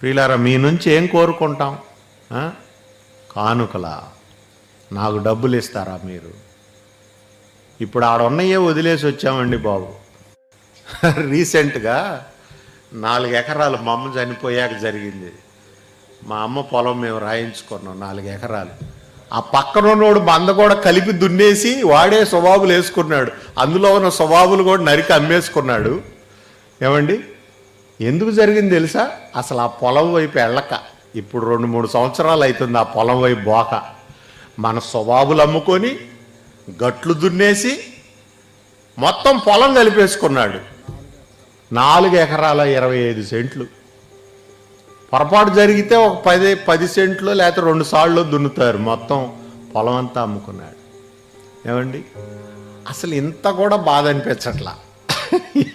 ప్రియులారా మీ నుంచి ఏం కోరుకుంటాం? కానుకలా. నాకు డబ్బులు ఇస్తారా మీరు? ఇప్పుడు ఆడున్నయ్యే వదిలేసి వచ్చామండి బాబు. రీసెంట్గా నాలుగు ఎకరాలు మా అమ్మ చనిపోయాక జరిగింది. మా అమ్మ పొలం మేము రాయించుకున్నాం నాలుగు ఎకరాలు. ఆ పక్కన ఉన్నోడు మంద కూడా కలిపి దున్నేసి వాడే స్వభావులు వేసుకున్నాడు. అందులో ఉన్న స్వభావులు కూడా నరికి అమ్మేసుకున్నాడు. ఏమండి? ఎందుకు జరిగింది తెలుసా? అసలు ఆ పొలం వైపు వెళ్ళక. ఇప్పుడు రెండు మూడు సంవత్సరాలు అవుతుంది ఆ పొలం వైపు బోక మన స్వభావులు అమ్ముకొని గట్లు దున్నేసి మొత్తం పొలం కలిపేసుకున్నాడు. నాలుగు ఎకరాల ఇరవై ఐదు సెంట్లు. పొరపాటు జరిగితే ఒక పది పది సెంట్లు లేకపోతే రెండు సార్లు దున్నుతారు. మొత్తం పొలం అంతా అమ్ముకున్నాడు. ఏమండి? అసలు ఇంత కూడా బాధ అనిపించట్లా.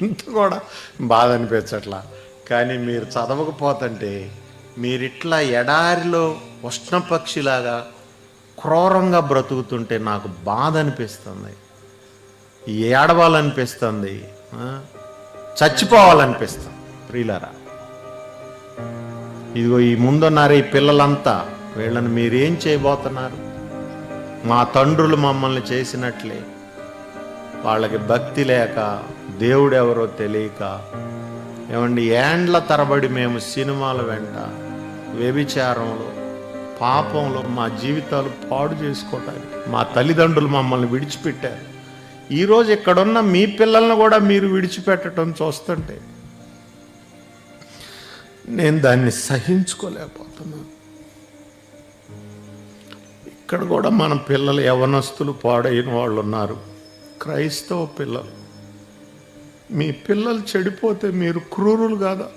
ఇంత కూడా బాధ అనిపించట్లా. కానీ మీరు చదవకపోతుంటే మీరిట్లా ఎడారిలో ఉష్ణపక్షిలాగా క్రూరంగా బ్రతుకుతుంటే నాకు బాధ అనిపిస్తుంది. ఏడవాలనిపిస్తుంది. చచ్చిపోవాలనిపిస్తుంది. ప్రియులరా ఇదిగో ఈ ముందున్నారు ఈ పిల్లలంతా వీళ్ళని మీరేం చేయబోతున్నారు? మా తండ్రులు మమ్మల్ని చేసినట్లే. వాళ్ళకి భక్తి లేక దేవుడెవరో తెలియక ఏమండి ఏండ్ల తరబడి మేము సినిమాల వెంట వ్యభిచారంలో పాపంలో మా జీవితాలు పాడు చేసుకోవటానికి మా తల్లిదండ్రులు మమ్మల్ని విడిచిపెట్టారు. ఈరోజు ఇక్కడున్న మీ పిల్లల్ని కూడా మీరు విడిచిపెట్టడం చూస్తుంటే నేను దాన్ని సహించుకోలేకపోతున్నాను. ఇక్కడ కూడా మన పిల్లలు యవనస్తులు పాడైన వాళ్ళు ఉన్నారు. క్రైస్తవ పిల్లలు మీ పిల్లలు చెడిపోతే మీరు క్రూరులు కాదా?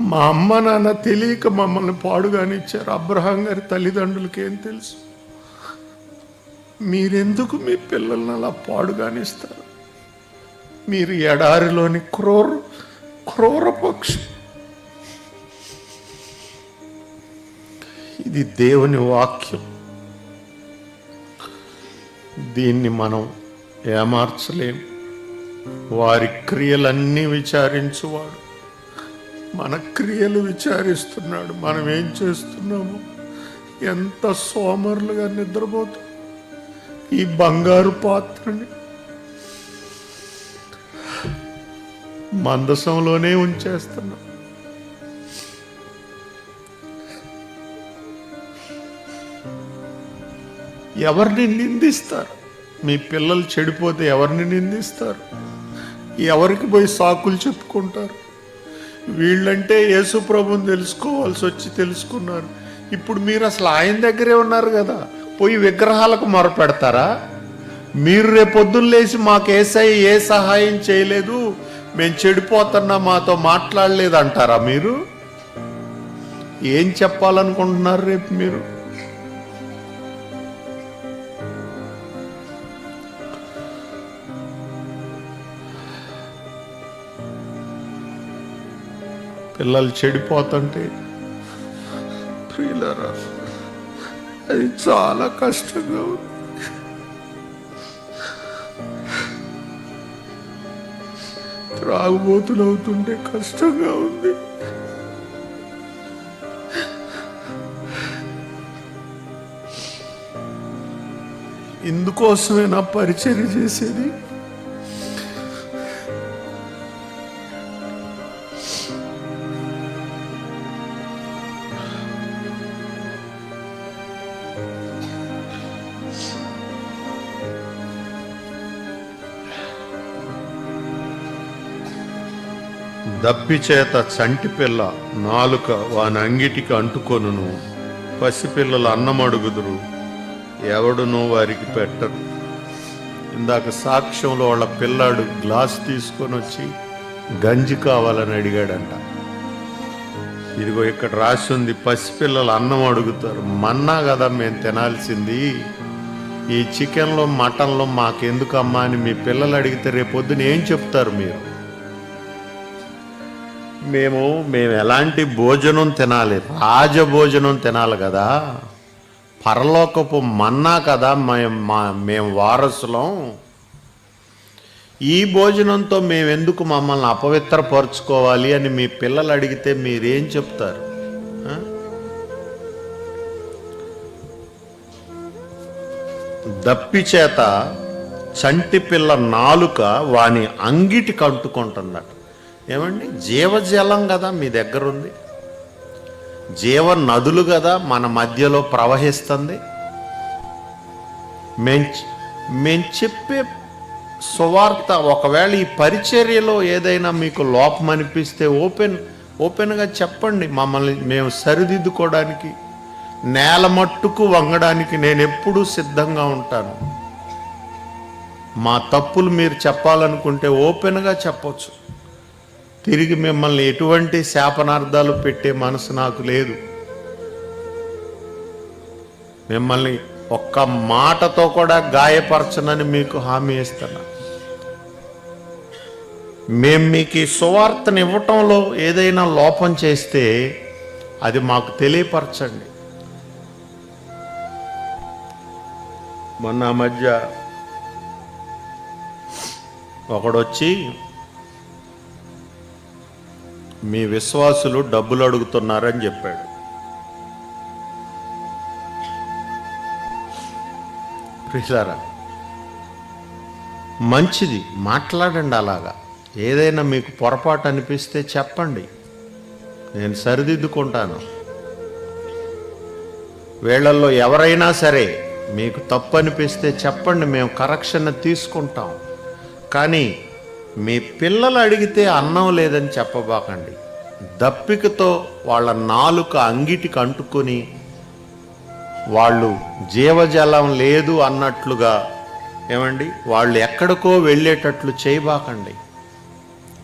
మా అమ్మ నాన్న తెలియక మమ్మల్ని పాడుగానిచ్చారు. అబ్రహాం గారి తల్లిదండ్రులకి ఏం తెలుసు? మీరెందుకు మీ పిల్లల్ని అలా పాడుగానిస్తారు? మీరు ఎడారిలోని క్రూర క్రూర పక్షి. ఇది దేవుని వాక్యం. దీన్ని మనం ఏమార్చలేం. వారి క్రియలన్నీ విచారించువాడు. మన క్రియలు విచారిస్తున్నాడు. మనం ఏం చేస్తున్నాము? ఎంత సోమరులుగా నిద్రపోతాం? ఈ బంగారు పాత్రని మందసంలోనే ఉంచేస్తున్నాం. ఎవరిని నిందిస్తారు? మీ పిల్లలు చెడిపోతే ఎవరిని నిందిస్తారు? ఎవరికి పోయి సాకులు చెప్పుకుంటారు? వీళ్ళంటే యేసు ప్రభుని తెలుసుకోవాల్సి వచ్చి తెలుసుకున్నారు. ఇప్పుడు మీరు అసలు ఆయన దగ్గరే ఉన్నారు కదా. పోయి విగ్రహాలకు మొరపెడతారా? మీరు రేపొద్దున్న లేచి మాకు ఏసై ఏ సహాయం చేయలేదు మేము చెడిపోతున్నా మాతో మాట్లాడలేదు అంటారా మీరు? ఏం చెప్పాలనుకుంటున్నారు రేపు మీరు? పిల్లలు చెడిపోతుంటే ప్రియులరా అది చాలా కష్టంగా ఉంది. త్రాగుబోతులు అవుతుంటే కష్టంగా ఉంది. ఇందుకోసమే నా పరిచర్య చేసేది దప్పిచేత చంటి పిల్ల నాలుక వాని అంగిటికి అంటుకొనును. పసిపిల్లలు అన్నమడుగుదురు. ఎవడునో వారికి పెట్టరు. ఇందాక సాక్ష్యంలో వాళ్ళ పిల్లాడు గ్లాస్ తీసుకొని వచ్చి గంజి కావాలని అడిగాడంట. ఇదిగో ఇక్కడ రాసి ఉంది పసిపిల్లలు అన్నం అడుగుతారు. మన్నా కదా మేము తినాల్సింది. ఈ చికెన్లో మటన్లో మాకెందుకమ్మా అని మీ పిల్లలు అడిగితే రేపొద్దున ఏం చెప్తారు మీరు? మేము మేము ఎలాంటి భోజనం తినాలి? రాజభోజనం తినాలి కదా. పరలోకపు మన్నా కదా మేము మా మేము వారసులం. ఈ భోజనంతో మేమెందుకు మమ్మల్ని అపవిత్రపరుచుకోవాలి అని మీ పిల్లలు అడిగితే మీరేం చెప్తారు? దప్పి చేత చంటి పిల్ల నాలుక వాని అంగిటి కంటుకుంటుందట. ఏమండి? జీవజలం కదా మీ దగ్గర ఉంది జీవ నదులు కదా మన మధ్యలో ప్రవహిస్తుంది. మేం మేం చెప్పే సువార్త ఒకవేళ ఈ పరిచర్యలో ఏదైనా మీకు లోపం అనిపిస్తే ఓపెన్ ఓపెన్గా చెప్పండి మమ్మల్ని మేము సరిదిద్దుకోవడానికి నేల మట్టుకు వంగడానికి నేను ఎప్పుడూ సిద్ధంగా ఉంటాను. మా తప్పులు మీరు చెప్పాలనుకుంటే ఓపెన్గా చెప్పొచ్చు. తిరిగి మిమ్మల్ని ఎటువంటి శాపనార్థాలు పెట్టే మనసు నాకు లేదు. మిమ్మల్ని ఒక్క మాటతో కూడా గాయపరచనని మీకు హామీ ఇస్తున్నా. మేము మీకు ఈ సువార్తను ఇవ్వటంలో ఏదైనా లోపం చేస్తే అది మాకు తెలియపరచండి. మొన్న ఆ మధ్య ఒకడొచ్చి మీ విశ్వాసులు డబ్బులు అడుగుతున్నారని చెప్పాడు. ప్రియులారా మంచిది మాట్లాడండి అలాగా. ఏదైనా మీకు పొరపాటు అనిపిస్తే చెప్పండి. నేను సరిదిద్దుకుంటాను. వీళ్ళల్లో ఎవరైనా సరే మీకు తప్పు అనిపిస్తే చెప్పండి మేము కరెక్షన్ తీసుకుంటాం. కానీ మీ పిల్లలు అడిగితే అన్నం లేదని చెప్పబాకండి. దప్పికతో వాళ్ళ నాలుక అంగిటికి అంటుకొని వాళ్ళు జీవజలం లేదు అన్నట్లుగా ఏమండి? వాళ్ళు ఎక్కడికో వెళ్ళేటట్లు చేయబాకండి.